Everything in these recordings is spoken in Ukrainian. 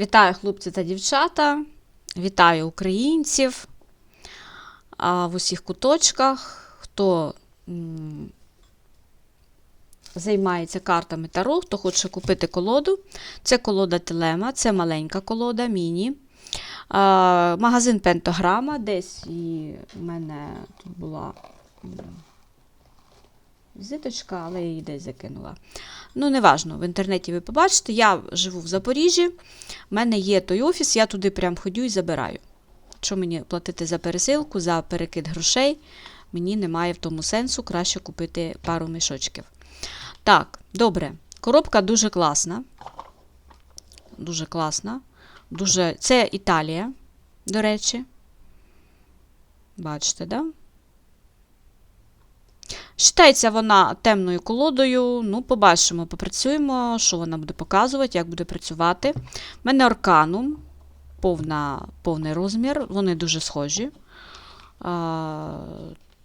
Вітаю хлопці та дівчата, вітаю українців в усіх куточках, хто займається картами Таро, хто хоче купити колоду. Це колода Телема, це маленька колода, міні. Магазин Пентограма, десь і в мене тут була візиточка, але я її десь закинула. Ну, неважно, в інтернеті ви побачите, я живу в Запоріжжі. У мене є той офіс, я туди прям ходю і забираю. Що мені платити за пересилку, за перекид грошей, мені немає в тому сенсу, краще купити пару мішочків. Так, добре. Коробка дуже класна. Дуже класна. Дуже... Це Італія, до речі. Бачите, да? Считається вона темною колодою. Ну, побачимо, попрацюємо, що вона буде показувати, як буде працювати. У мене орканум, повна, повний розмір, вони дуже схожі.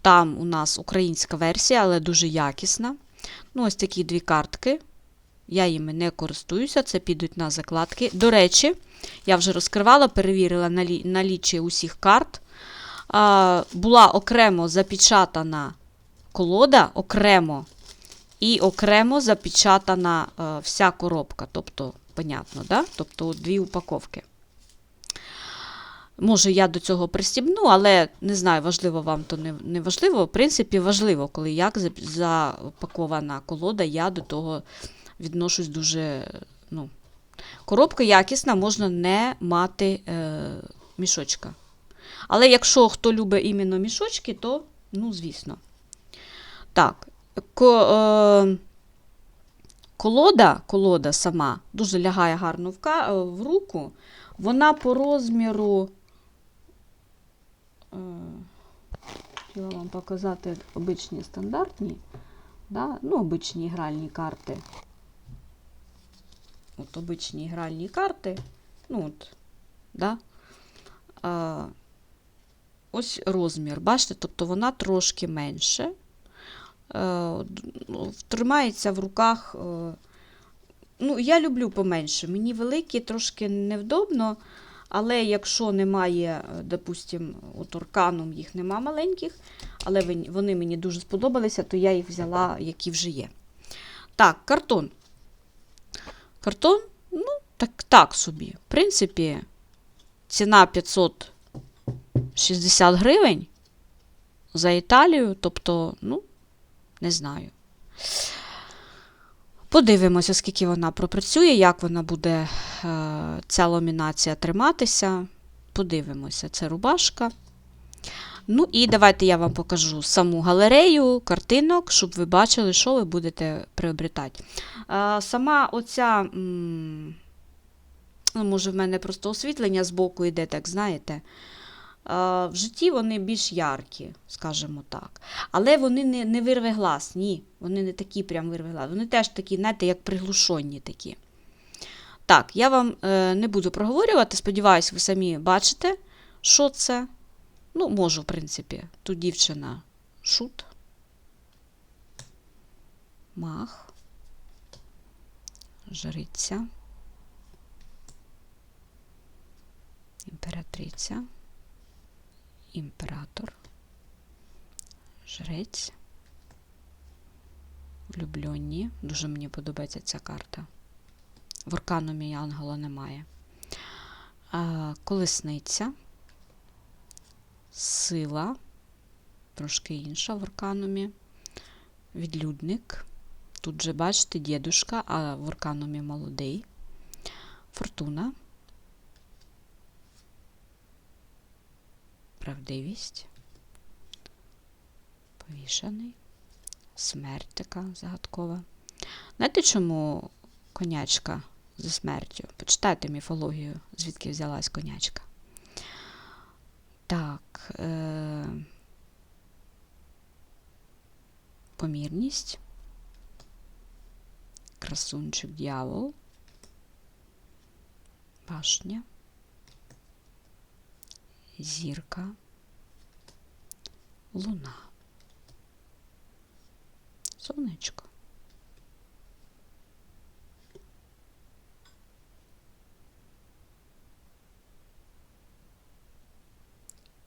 Там у нас українська версія, але дуже якісна. Ну, ось такі дві картки. Я їми не користуюся, це підуть на закладки. До речі, я вже розкривала, перевірила налі- наліччя усіх карт. Була окремо запечатана колода окремо і окремо запечатана е, вся коробка. Тобто, понятно, да? тобто дві упаковки. Може, я до цього пристібну, але не знаю, важливо вам то не, не важливо. В принципі, важливо, коли як зап- запакована колода, я до того відношусь дуже. Ну, коробка якісна, можна не мати е, мішочка. Але якщо хто любить іменно мішочки, то, ну, звісно. Так, е, колода, колода сама дуже лягає гарно в, е, руку. Вона по розміру. Е, хотіла вам показати обичні стандартні, да? ну, обичні гральні карти. От обичні гральні карти. Ну, от, да? а, ось розмір. Бачите, тобто вона трошки менше. Е, ну, тримається в руках. е, Ну, я люблю поменше. Мені великі трошки невдобно, але якщо немає, е, допустим, от орканом їх нема маленьких, але вони мені дуже сподобалися, то я їх взяла, які вже є. Так, картон. Картон, ну, так, так собі. В принципі, ціна 560 гривень за Італію, тобто, ну, не знаю. Подивимося, скільки вона пропрацює, як вона буде е, ця ламінація триматися. Подивимося, це рубашка. Ну і давайте я вам покажу саму галерею картинок, щоб ви бачили, що ви будете приобретати. Е, сама оця, ну, може, в мене просто освітлення збоку йде, так знаєте. В житті вони більш яркі, скажімо так. Але вони не, не вирве глаз, ні. Вони не такі прям вирве глаз. Вони теж такі, знаєте, як приглушені такі. Так, я вам е, не буду проговорювати. Сподіваюсь, ви самі бачите, що це. Ну, можу, в принципі. Тут дівчина шут. Мах. Жриця. Імператриця імператор, жрець, влюблені. Дуже мені подобається ця карта. В Орканумі Янгола немає. Колесниця, сила, трошки інша в Орканумі, відлюдник. Тут же, бачите, дідушка, а в Орканумі молодий. Фортуна. Правдивість, повішаний, смерть така загадкова. Знаєте, чому конячка зі смертю? Почитайте міфологію, звідки взялась конячка. Так, е- помірність, красунчик дьявол, башня зірка, луна, сонечко.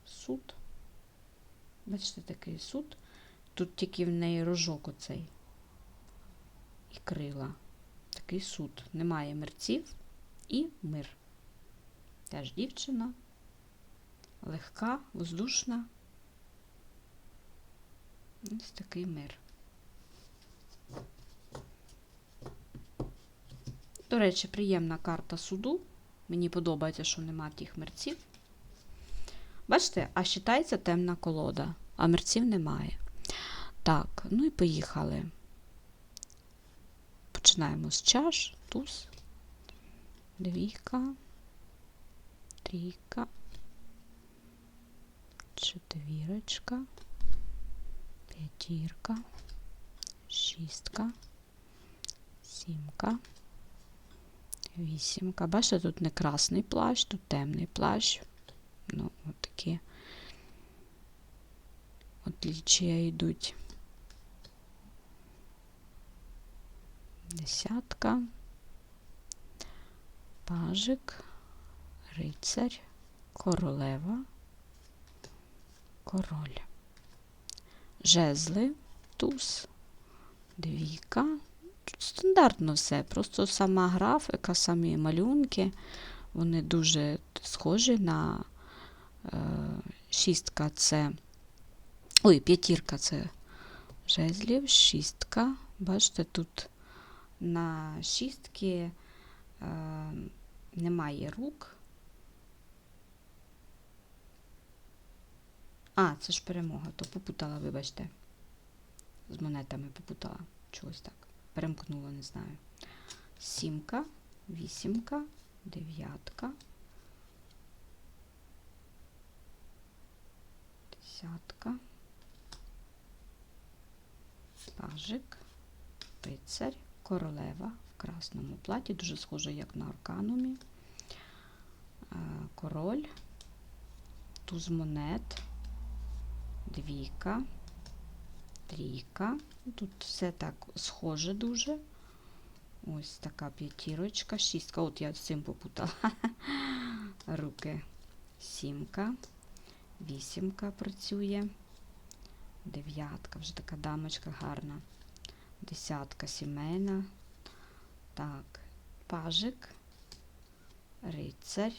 Суд. Бачите, такий суд. Тут тільки в неї рожок оцей і крила. Такий суд. Немає мерців і мир. Теж дівчина. Легка, воздушна. Ось такий мир. До речі, приємна карта суду. Мені подобається, що нема тих мерців. Бачите, а считається темна колода, а мерців немає. Так, ну і поїхали. Починаємо з чаш, туз, двійка, трійка, четвірочка, п'ятірка, шістка, сімка, вісімка. Бачите, тут не красний плащ, тут темний плащ. Ну, от такі отлічія йдуть. Десятка, пажик, рицарь, королева, король. Жезли, туз, двійка. Стандартно все. Просто сама графіка, самі малюнки, вони дуже схожі на е, шістка це. Ой, п'ятірка це жезлів, шістка. Бачите, тут на шістки е, немає рук. А, це ж перемога, то попутала, вибачте. З монетами попутала. Чогось так. Перемкнула, не знаю. Сімка, вісімка, дев'ятка. Десятка. Пажик, рицарь, королева в красному платі, дуже схоже, як на арканумі. Е, Король, туз монет, двійка, трійка. Тут все так схоже дуже. Ось така п'ятірочка, шістка. От я з цим попутала. Руки. Сімка, вісімка працює. Дев'ятка, вже така дамочка гарна. Десятка сімейна. Так, пажик, рицарь,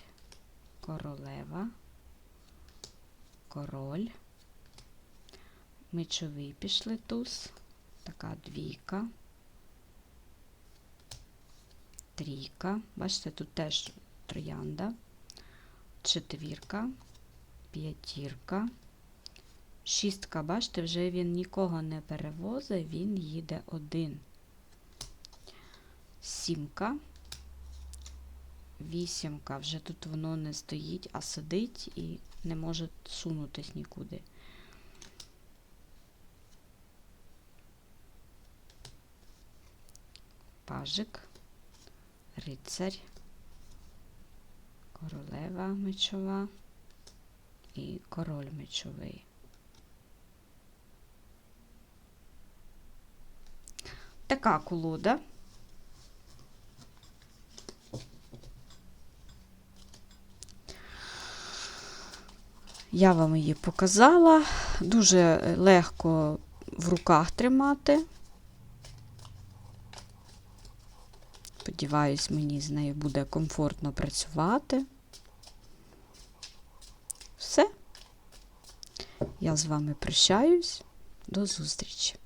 королева, король. Мечовий пішли туз. Така двійка. Трійка. Бачите, тут теж троянда. Четвірка, п'ятірка. Шістка, бачите, вже він нікого не перевозить, він їде один. Сімка. Вісімка. Вже тут воно не стоїть, а сидить і не може сунутись нікуди. Пажик, рицарь, королева мечова і король мечовий. Така колода. Я вам її показала. Дуже легко в руках тримати. Сподіваюсь, мені з нею буде комфортно працювати. Все. Я з вами прощаюсь. До зустрічі!